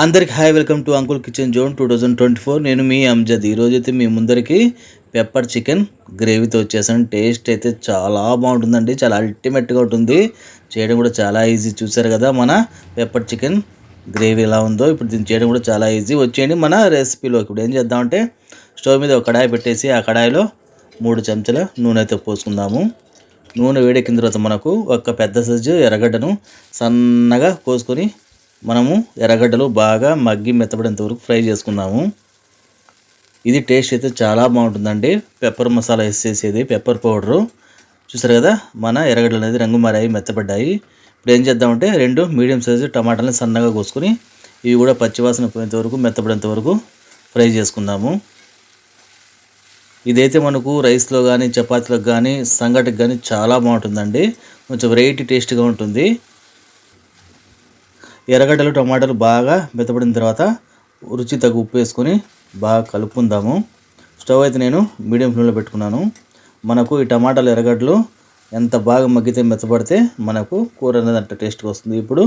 అందరికి hi welcome to uncle kitchen zone two thousand twenty four. నేను మీ అంజద్. ఈరోజు అయితే మీ ముందరికి పెప్పర్ చికెన్ గ్రేవీతో వచ్చేసాను. టేస్ట్ అయితే చాలా బాగుంటుందండి. చాలా అల్టిమేట్గా ఉంటుంది. చేయడం కూడా చాలా ఈజీ చూసారు కదా మన పెప్పర్ చికెన్ గ్రేవీ ఎలా ఉందో. ఇప్పుడు దీన్ని చేయడం కూడా చాలా ఈజీ వచ్చేయండి మన రెసిపీలో ఇప్పుడు ఏం చేద్దామంటే స్టవ్ మీద ఒక కడాయి పెట్టేసి ఆ కడాయిలో మూడు చెంచాల నూనె అయితే పోసుకుందాము. నూనె వేడెక్కిన తర్వాత మనకు ఒక పెద్ద సైజు ఎర్రగడ్డను సన్నగా కోసుకొని మనము ఎర్రగడ్డలు బాగా మగ్గి మెత్తబడేంత వరకు ఫ్రై చేసుకున్నాము. ఇది టేస్ట్ అయితే చాలా బాగుంటుందండి. పెప్పర్ మసాలా వేసేసేది పెప్పర్ పౌడరు. చూసారు కదా మన ఎర్రగడ్డలు అనేది రంగు మారాయి మెత్తబడ్డాయి. ఇప్పుడు ఏం చేద్దామంటే రెండు మీడియం సైజు టమాటాలను సన్నగా కోసుకొని ఇవి కూడా పచ్చివాసన పోయేంత వరకు మెత్తబడేంత వరకు ఫ్రై చేసుకుందాము. ఇదైతే మనకు రైస్లో కానీ చపాతీలకు కానీ సంగటికి కానీ చాలా బాగుంటుందండి. కొంచెం వెరైటీ టేస్ట్గా ఉంటుంది. ఎర్రగడ్డలు టమాటాలు బాగా మెత్తబడిన తర్వాత రుచి తగ్గు ఉప్పు వేసుకొని బాగా కలుపుకుందాము. స్టవ్ అయితే నేను మీడియం ఫ్లేమ్లో పెట్టుకున్నాను. మనకు ఈ టమాటాలు ఎర్రగడ్డలు ఎంత బాగా మగ్గితే మెత్తబడితే మనకు కూర అనేది అంత టేస్ట్గా వస్తుంది. ఇప్పుడు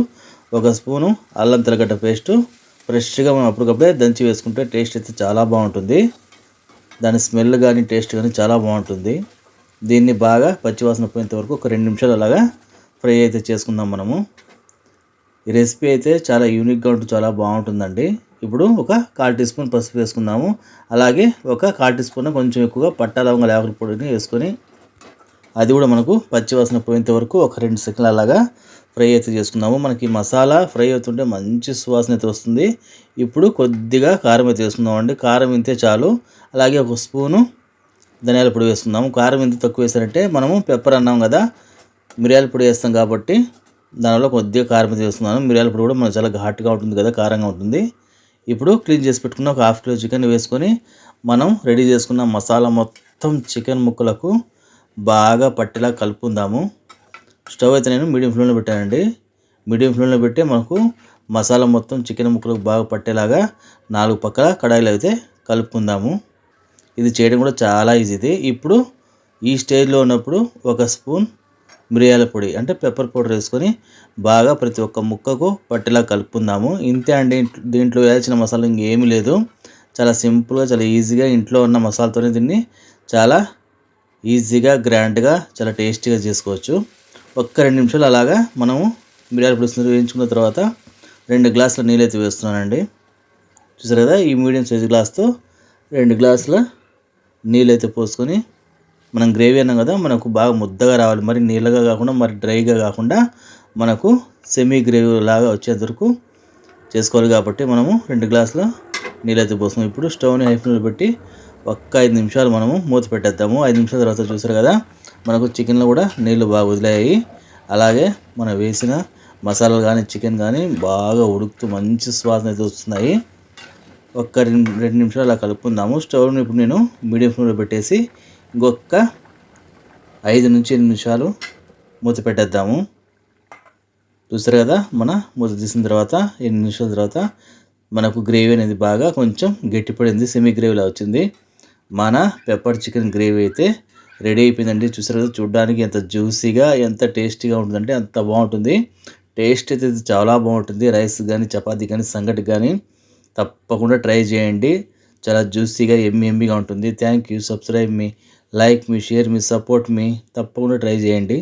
ఒక స్పూను అల్లం తెల్లగడ్డ పేస్టు ఫ్రెష్గా మనం అప్పటికప్పుడే దంచి వేసుకుంటే టేస్ట్ అయితే చాలా బాగుంటుంది. దాని స్మెల్ కానీ టేస్ట్ కానీ చాలా బాగుంటుంది. దీన్ని బాగా పచ్చివాసన పోయేంత వరకు ఒక రెండు నిమిషాలు అలాగా ఫ్రై అయితే చేసుకుందాం మనము. ఈ రెసిపీ అయితే చాలా యూనిక్గా ఉంటుంది చాలా బాగుంటుందండి. ఇప్పుడు ఒక కాల్ టీ స్పూన్ పసుపు వేసుకుందాము. అలాగే ఒక కాల్ టీ స్పూన్ కొంచెం ఎక్కువగా పట్టా లవంగ లేకల పొడిని వేసుకొని అది కూడా మనకు పచ్చివాసన పోయేంత వరకు ఒక రెండు సెకండ్లు అలాగా ఫ్రై అయితే చేసుకుందాము. మనకి మసాలా ఫ్రై అవుతుంటే మంచి సువాసన అయితే వస్తుంది. ఇప్పుడు కొద్దిగా కారం అయితే వేసుకుందామండి. కారం ఇంతే చాలు. అలాగే ఒక స్పూను ధనియాల పొడి వేసుకుందాము. కారం ఎంత తక్కువ వేసారంటే మనము పెప్పర్ అన్నాం కదా మిరియాల పొడి వేస్తాం కాబట్టి దానివల్ల కొద్దిగా కారం చేస్తున్నాను వేస్తున్నాను. మిరియాల పొడి కూడా మనకు చాలా ఘాటుగా ఉంటుంది కదా కారంగా ఉంటుంది. ఇప్పుడు క్లీన్ చేసి పెట్టుకున్న ఒక హాఫ్ కిలో చికెన్ వేసుకొని మనం రెడీ చేసుకున్న మసాలా మొత్తం చికెన్ ముక్కలకు బాగా పట్టేలా కలుపుకుందాము. స్టవ్ అయితే నేను మీడియం ఫ్లేమ్లో పెట్టానండి. మీడియం ఫ్లేమ్లో పెట్టి మనకు మసాలా మొత్తం చికెన్ ముక్కలకు బాగా పట్టేలాగా నాలుగు పక్కల కడాయిలు అయితే కలుపుకుందాము. ఇది చేయడం కూడా చాలా ఈజీది. ఇప్పుడు ఈ స్టేజ్లో ఉన్నప్పుడు ఒక స్పూన్ మిరియాల పొడి అంటే పెప్పర్ పౌడర్ వేసుకొని బాగా ప్రతి ఒక్క ముక్కకు పట్టేలా కలుపుకుందాము. ఇంతే అండి. దీంట్లో వేయాల్సిన మసాలా ఇంకేమీ లేదు. చాలా సింపుల్గా చాలా ఈజీగా ఇంట్లో ఉన్న మసాలాతోనే దీన్ని చాలా ఈజీగా గ్రాండ్గా చాలా టేస్టీగా చేసుకోవచ్చు. ఒక్క రెండు నిమిషాలు అలాగా మనము మిరియాల పొడి వేయించుకున్న తర్వాత రెండు గ్లాసుల నీళ్ళైతే వేస్తున్నానండి. చూసారు కదా ఈ మీడియం సైజు గ్లాస్తో రెండు గ్లాసుల నీళ్ళైతే పోసుకొని మనం గ్రేవీ అన్నాం కదా మనకు బాగా ముద్దగా రావాలి. మరి నీళ్ళగా కాకుండా మరి డ్రైగా కాకుండా మనకు సెమీ గ్రేవీ లాగా వచ్చేంత వరకు చేసుకోవాలి కాబట్టి మనము రెండు గ్లాసుల నీళ్ళైతే అయితే పోస్తాం ఇప్పుడు స్టవ్ని హై ఫ్లేమ్లో పెట్టి ఒక్క ఐదు నిమిషాలు మనము మూత పెట్టేద్దాము. ఐదు నిమిషాల తర్వాత చూసారు కదా మనకు చికెన్లో కూడా నీళ్ళు బాగా వదిలాయి. అలాగే మనం వేసిన మసాలాలు కానీ చికెన్ కానీ బాగా ఉడుకుతూ మంచి సువాసన అయితే వస్తున్నాయి. ఒక్క రెండు రెండు నిమిషాలు అలా కలుపుకుందాము. స్టవ్ని ఇప్పుడు నేను మీడియం ఫ్లేమ్లో పెట్టేసి ఇంకొక ఐదు నుంచి ఎనిమిది నిమిషాలు మూత పెట్టేద్దాము. చూస్తారు కదా మన మూత తీసిన తర్వాత ఎనిమిది నిమిషాల తర్వాత మనకు గ్రేవీ అనేది బాగా కొంచెం గట్టిపడింది సెమీ గ్రేవీలా వచ్చింది. మన పెప్పర్ చికెన్ గ్రేవీ అయితే రెడీ అయిపోయిందండి. చూసారు కదా చూడడానికి ఎంత జ్యూసీగా ఎంత టేస్టీగా ఉంటుందంటే అంత బాగుంటుంది. టేస్ట్ అయితే చాలా బాగుంటుంది. రైస్ కానీ చపాతీ కానీ సంగటి కానీ తప్పకుండా ట్రై చేయండి. చాలా జ్యూసీగా ఎమ్మి ఎమ్మిగా ఉంటుంది. థ్యాంక్ యూ సబ్స్క్రైబ్ మీ లైక్ మీ షేర్ మీ సపోర్ట్ మీ తప్పకుండా ట్రై చేయండి.